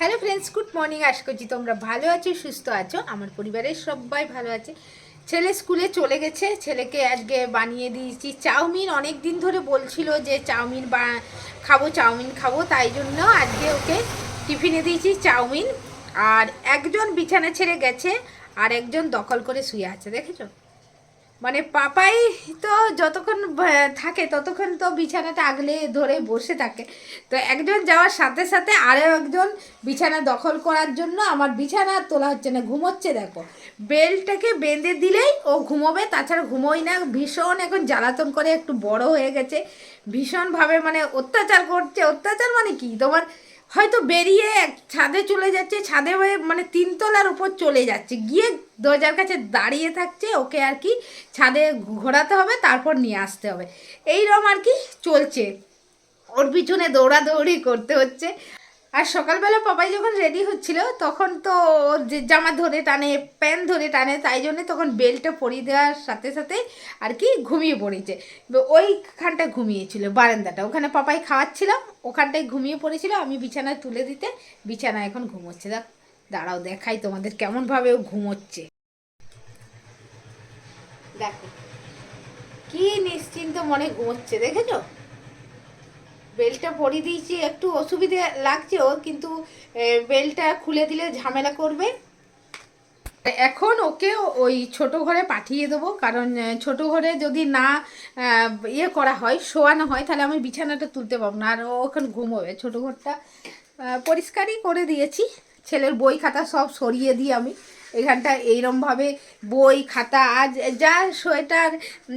Hello friends, good morning. আশা করছি তোমরা ভালো আছো, সুস্থ আছো। আমার পরিবারের সবাই ভালো আছে। ছেলে স্কুলে চলে গেছে। ছেলেকে আজকে বানিয়ে দিয়েছি চাউমিন। অনেক দিন ধরে বলছিল যে চাউমিন বা খাব, চাউমিন খাব। তাই জন্য আজকে ওকে টিফিনে দিয়েছি চাউমিন। আর একজন বিছানা ছেড়ে গেছে আর একজন দখল করে শুয়ে আছে, দেখেছ? মানে পাপাই তো যতক্ষণ থাকে ততক্ষণ তো বিছানাটা আগলে ধরে বসে থাকে। তো একজন যাওয়ার সাথে সাথে আরও একজন বিছানা দখল করার জন্য আমার বিছানা তোলা হচ্ছে না, ঘুমোচ্ছে দেখো। বেলটাকে বেঁধে দিলেই ও ঘুমোবে, তাছাড়া ঘুমোই না, ভীষণ এখন জ্বালাতন করে একটু বড় হয়ে গেছে। ভীষণভাবে মানে অত্যাচার করছে, অত্যাচার মানে কি? তোমার হয়তো বেরিয়ে ছাদে চলে যাচ্ছে, ছাদে হয়ে মানে তিনতলার উপর চলে যাচ্ছে, গিয়ে দরজার কাছে দাঁড়িয়ে থাকছে, ওকে আর কি ছাদে ঘোরাতে হবে, তারপর নিয়ে আসতে হবে। এইরকম আর কি চলছে। ওর পিছনে দৌড়াদৌড়ি করতে হচ্ছে। আর সকালবেলা পাপাই যখন রেডি হচ্ছিল, তখন তো যে জামা ধরে টানে, প্যান্ট ধরে টানে, তাই জন্যে তখন বেল্টটা পরিয়ে দেওয়ার সাথে সাথে আর কি ঘুমিয়ে পড়েছে। ওইখানটা ঘুমিয়েছিল, বারান্দাটা। ওখানে পাপাই খাওয়াচ্ছিলাম ওখানটায় ঘুমিয়ে পড়েছিল, আমি বিছানায় তুলে দিতে বিছানা এখন ঘুমোচ্ছে। দেখ দাঁড়াও দেখাই তোমাদের কেমনভাবে ও ঘুমোচ্ছে। দেখো, কি নিশ্চিন্ত মনে ঘুমোচ্ছে, দেখেছ? বেলটা পরিয়ে দিয়েছি, একটু অসুবিধে লাগছে ওর, কিন্তু বেলটা খুলে দিলে ঝামেলা করবে। এখন ওকে ওই ছোট ঘরে পাঠিয়ে দেবো, কারণ ছোট ঘরে যদি না ইয়ে করা হয়, শোয়ানো হয়, তাহলে আমি বিছানাটা তুলতে পারব না, আর ও ওখানে ঘুমোবে। ছোট ঘরটা পরিষ্কারই করে দিয়েছি। ছেলের বই খাতা সব সরিয়ে দিই আমি। এখানটা এইরমভাবে বই, খাতা, আজ যা সোয়েটার,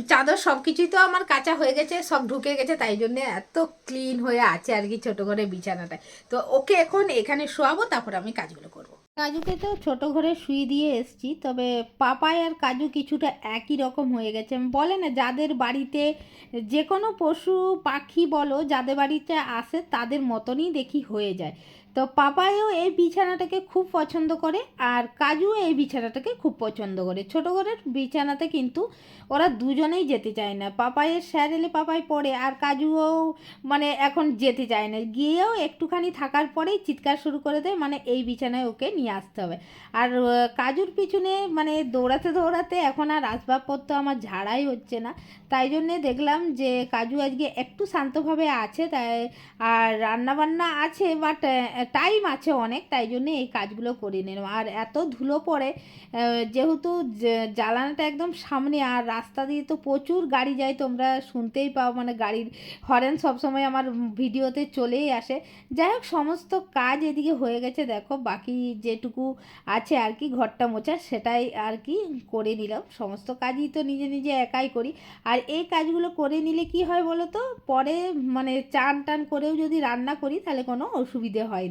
চাদর সব কিছুই তো আমার কাঁচা হয়ে গেছে, সব ঢুকে গেছে, তাই জন্য এত ক্লিন হয়ে আছে আর কি ছোটো করে বিছানাটা তো ওকে এখন এখানে শোয়াবো, তারপর আমি কাজগুলো করব। কাজুকে তো ছোটো ঘরে শুয়ে দিয়ে এসছি, তবে পাপাই আর কাজু কিছুটা একই রকম হয়ে গেছে। বলে না, যাদের বাড়িতে যে কোনো পশু পাখি বলো, যাদের বাড়িতে আসে, তাদের মতনই দেখি হয়ে যায়। তো পাপাইও এই বিছানাটাকে খুব পছন্দ করে আর কাজু এই বিছানাটাকে খুব পছন্দ করে। ছোট ঘরের বিছানাতে কিন্তু ওরা দুজনেই যেতে চায় না। পাপাইয়ের স্যার এলে পাপাই পড়ে আর কাজুও মানে এখন যেতে চায় না। গিয়েও একটুখানি থাকার পরেই চিৎকার শুরু করে দেয় মানে এই বিছানায় ওকে নিয়ে আসতে হবে। আর কাজুর পিছনে মানে দৌড়াতে দৌড়াতে এখন আর আসবাবপত্র আমার ঝাড়াই হচ্ছে না। তাই জন্যে দেখলাম যে কাজু আজকে একটু শান্তভাবে আছে, তাই আর রান্নাবান্না আছে বাট টাইম আছে অনেক, তাই জন্যে এই কাজগুলো করে নিলাম। আর এত ধুলো পড়ে যেহেতু জ্বালানাটা একদম সামনে, আর রাস্তা দিয়ে তো প্রচুর গাড়ি যায়, তোমরা শুনতেই পাও মানে গাড়ির হরেন সবসময় আমার ভিডিওতে চলেই আসে। যাই হোক, সমস্ত কাজ এদিকে হয়ে গেছে, দেখো, বাকি যেটুকু আছে আর কি, ঘরটা মোছা সেটাই আর কি করে নিলাম। সমস্ত কাজই তো নিজে নিজে একাই করি। আর এই কাজগুলো করে নিলে কি হয় বলো তো? পরে মানে চান টান করেও যদি রান্না করি, তাহলে কোনো অসুবিধে হয় না।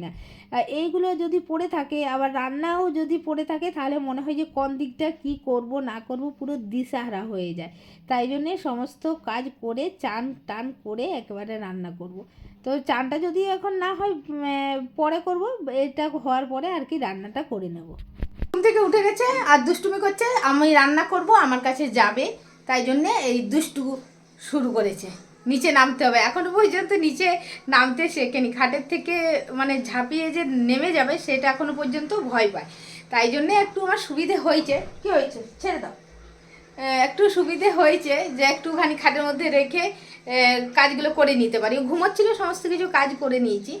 আর এইগুলো যদি পড়ে থাকে, আবার রান্নাও যদি পড়ে থাকে, তাহলে মনে হয় যে কোন দিকটা কি করব, না করব, পুরো দিশাহারা হয়ে যায়। তাই জন্যে সমস্ত কাজ করে, চান টান করে একেবারে রান্না করব। তো চানটা যদি এখন না হয় পরে করব, এটা হওয়ার পরে আর কি রান্নাটা করে নেব। ঘুম থেকে উঠে গেছে আর দুষ্টুমি করছে, আমি রান্না করব, আমার কাছে যাবে। তাই জন্যে এই দুষ্টু শুরু করেছে। নিচে নামতে হবে। এখনও পর্যন্ত নিচে নামতে শেখেনি। খাটের থেকে মানে ঝাঁপিয়ে যে নেমে যাবে সেটা এখনও পর্যন্ত ভয় পায়। তাই জন্যে একটু আমার সুবিধে হয়েছে। কি হয়েছে? ছেড়ে দাও। একটু সুবিধে হয়েছে যে একটুখানি খাটের মধ্যে রেখে কাজগুলো করে নিতে পারি। ও ঘুমোচ্ছিল সমস্ত কিছু কাজ করে নিয়েছি।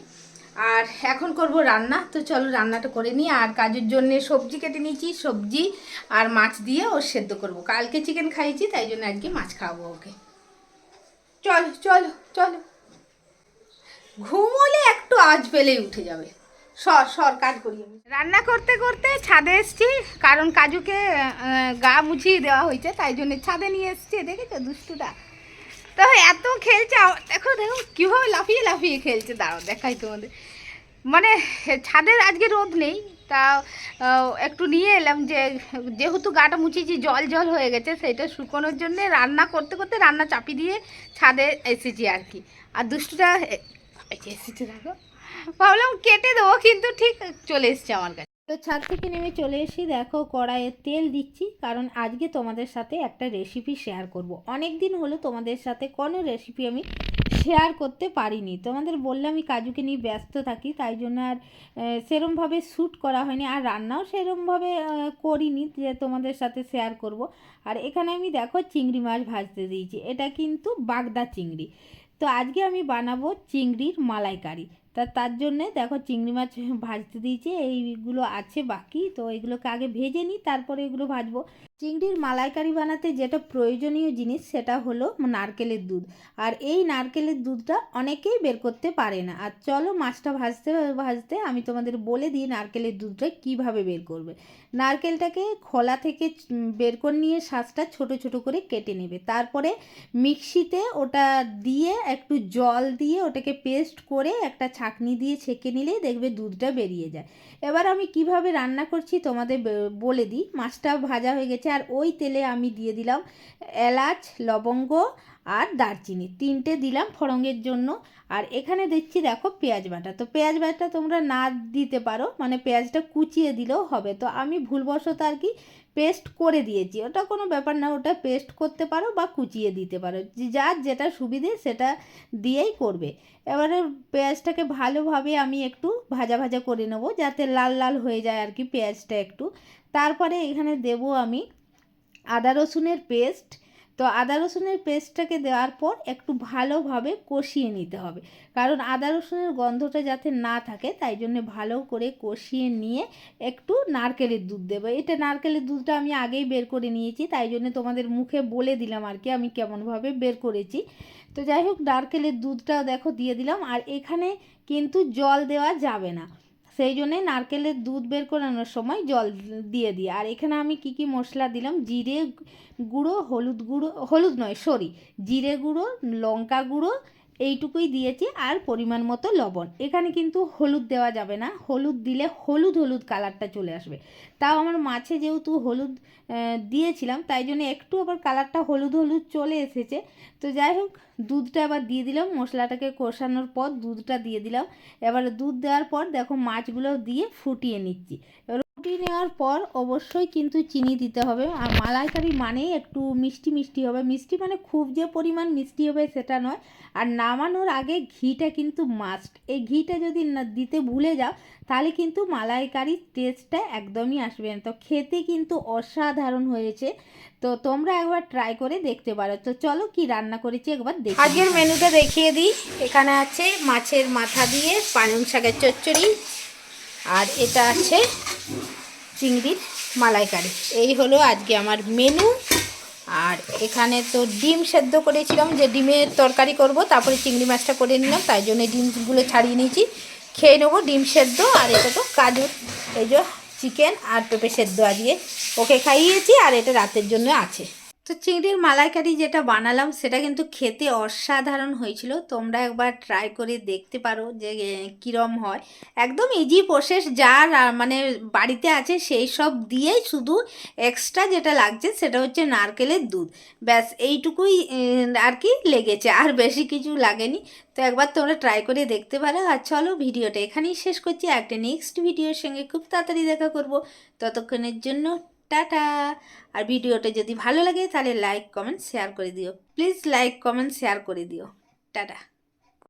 আর এখন করব রান্না। তো চলো রান্নাটা করে নিই। আর কাজের জন্য সবজি কেটে নিয়েছি। সবজি আর মাছ দিয়ে ও সেদ্ধ করব। কালকে চিকেন খাইয়েছি তাই জন্য আজকে মাছ খাওয়াবো ওকে। চলো চলো চলো। ঘুমোলে একটু আজ পেলেই উঠে যাবে। সর সর, কাজ করি রান্না করতে করতে ছাদে এসছি, কারণ কাজুকে গা মুছিয়ে দেওয়া হয়েছে, তাই জন্য ছাদে নিয়ে এসছি, দেখেছ দুষ্টুটা? তো এত খেলছে দেখো দেখো, কীভাবে লাফিয়ে লাফিয়ে খেলছে, দাঁড়াও, দেখাই তোমাদের। মানে ছাদের আজকে রোদ নেই তা একটু নিয়ে এলাম যে, যেহেতু গাটা মুছিয়েছি, জল জল হয়ে গেছে সেটা শুকোনোর জন্য রান্না করতে করতে রান্না চাপি দিয়ে ছাদে এসেছি আর কি। আর দুষ্টুটা এসেছে দেখো। ভাবলাম কেটে দেবো, কিন্তু ঠিক চলে এসছে আমার কাছে। তো ছাদ থেকে নেমে চলে এসেছি, দেখো কড়াইয়ে তেল দিচ্ছি, কারণ আজকে তোমাদের সাথে একটা রেসিপি শেয়ার করব। অনেক দিন হলো তোমাদের সাথে কোনো রেসিপি আমি শেয়ার করতে পারিনি। তোমাদের বললাম আমি কাজুকে নিয়ে ব্যস্ত থাকি, তাই জন্য আর সেরমভাবে শ্যুট করা হয়নি। আর রান্নাও সেরমভাবে করিনি যে তোমাদের সাথে শেয়ার করব। আর এখানে আমি দেখো চিংড়ি মাছ ভাজতে দিয়েছি। এটা কিন্তু বাগদা চিংড়ি। তো আজকে আমি বানাবো চিংড়ির মালাইকারি। তা তার জন্যে দেখো চিংড়ি মাছ ভাজতে দিয়েছি, এইগুলো আছে বাকি, তো এগুলোকে আগে ভেজে নিই, তারপরে এগুলো ভাজবো। চিংড়ির মালাইকারি বানাতে যেটা প্রয়োজনীয় জিনিস সেটা হলো নারকেলের দুধ। আর এই নারকেলের দুধটা অনেকেই বের করতে পারে না। আর চলো মাছটা ভাজতে ভাজতে আমি তোমাদের বলে দিই নারকেলের দুধটা কীভাবে বের করবে। নারকেলটাকে খোলা থেকে বের করে নিয়ে শাঁসটা ছোট ছোট করে কেটে নেবে। তারপরে মিক্সিতে ওটা দিয়ে একটু জল দিয়ে ওটাকে পেস্ট করে একটা ছাঁকনি দিয়ে ছেঁকে নিলেই দেখবে দুধটা বেরিয়ে যায়। এবার আমি কীভাবে রান্না করছি তোমাদের বলে দিই। মাছটা ভাজা হয়ে গেছে আর ওই তেলে আমি দিয়ে দিলাম এলাচ, লবঙ্গ আর দারচিনি। তিনটে দিলাম ফড়ঙের জন্য। আর এখানে দেখছি দেখো পেঁয়াজ বাটা। তো পেঁয়াজ বাটা তোমরা না দিতে পারো মানে পেঁয়াজটা কুচিয়ে দিলেও হবে। তো আমি ভুলবশত আর কি পেস্ট করে দিয়েছি। ওটা কোনো ব্যাপার না, ওটা পেস্ট করতে পারো বা কুচিয়ে দিতে পারো। যার যেটা সুবিধে সেটা দিয়েই করবে। এবারে পেঁয়াজটাকে ভালোভাবে আমি একটু ভাজা ভাজা করে নেব, যাতে লাল লাল হয়ে যায় আর কি পেঁয়াজটা একটু। তারপরে এখানে দেবো আমি আদা রসুনের পেস্ট তো আদা রসুনের পেস্টটাকে দেওয়ার পর একটু ভালোভাবে কষিয়ে নিতে হবে। কারণ আদা রসুনের গন্ধটা যাতে না থাকে, তাই জন্য ভালো করে কষিয়ে নিয়ে একটু নারকেলের দুধ দেবো। এটা নারকেলের দুধটা আমি আগেই বের করে নিয়েছি, তাই জন্য তোমাদের মুখে বলে দিলাম আর কি, আমি কেমনভাবে বের করেছি। তো যাই হোক, নারকেলের দুধটাও দেখো দিয়ে দিলাম। আর এখানে কিন্তু জল দেওয়া যাবে না। সেই জন্যে নারকেলের দুধ বের করানোর সময় জল দিয়ে দিই। আর এখানে আমি কি কি মশলা দিলাম? জিরে গুঁড়ো, হলুদ গুঁড়ো, হলুদ নয় সরি জিরে গুঁড়ো, লঙ্কা গুঁড়ো এইটুকুই দিয়েছি আর পরিমাণ মতো লবণ। এখানে কিন্তু হলুদ দেওয়া যাবে না। হলুদ দিলে হলুদ হলুদ কালারটা চলে আসবে। তাও আমার মাছে যেহেতু হলুদ দিয়েছিলাম, তাই জন্য একটু আবার কালারটা হলুদ হলুদ চলে এসেছে। তো যাই হোক, দুধটা আবার দিয়ে দিলাম। মশলাটাকে কষানোর পর দুধটা দিয়ে দিলাম। এবার দুধ দেওয়ার পর দেখো মাছগুলো দিয়ে ফুটিয়ে নিচ্ছি। এবার ফুটিয়ে নেওয়ার পর অবশ্যই কিন্তু চিনি দিতে হবে। আর মালাইকারি মানেই একটু মিষ্টি মিষ্টি হবে। মিষ্টি মানে খুব যে পরিমাণ মিষ্টি হবে সেটা নয়। আর নামানোর আগে ঘিটা কিন্তু মাস্ট এই ঘিটা যদি দিতে ভুলে যাও, তাহলে কিন্তু মালাইকারির টেস্টটা একদমই আসবে না। তো খেতে কিন্তু অসাধারণ হয়েছে। তো তোমরা একবার ট্রাই করে দেখতে পারো। তো চলো কি রান্না করেছি একবার দেখি আজকের মেনুটা দেখিয়ে দিই। এখানে আছে মাছের মাথা দিয়ে পালং শাকের চচ্চড়ি। আর এটা আছে চিংড়ির মালাইকারি। এই হলো আজকে আমার মেনু আর এখানে তো ডিম সেদ্ধ করেছিলাম, যে ডিমের তরকারি করব, তারপরে চিংড়ি মাছটা করে নিলাম, তাই জন্য ডিমগুলো ছাড়িয়ে নিয়েছি। খেয়ে নেব ডিম সেদ্ধ, আর এটা তো কাজু, এই যে চিকেন আর পেঁপে সেদ্ধ আজকে। ওকে খাইয়েছি, আর এটা রাতের জন্য আছে। তো চিংড়ির মালাইকারি যেটা বানালাম, সেটা কিন্তু খেতে অসাধারণ হয়েছিল। তোমরা একবার ট্রাই করে দেখতে পারো যে কিরম হয়। একদম ইজি প্রসেস যার মানে বাড়িতে আছে সেই সব দিয়েই শুধু এক্সট্রা যেটা লাগছে, সেটা হচ্ছে নারকেলের দুধ। ব্যাস, এইটুকুই আর কি লেগেছে, আর বেশি কিছু লাগেনি। তো একবার তোমরা ট্রাই করে দেখতে পারো। আর চলো ভিডিওটা এখানেই শেষ করছি। একটা নেক্সট ভিডিওর সঙ্গে খুব তাড়াতাড়ি দেখা করব। ততক্ষণের জন্য টাটা। আর ভিডিওটা যদি ভালো লাগে তাহলে লাইক কমেন্ট শেয়ার করে দিও। প্লিজ লাইক কমেন্ট শেয়ার করে দিও। টাটা।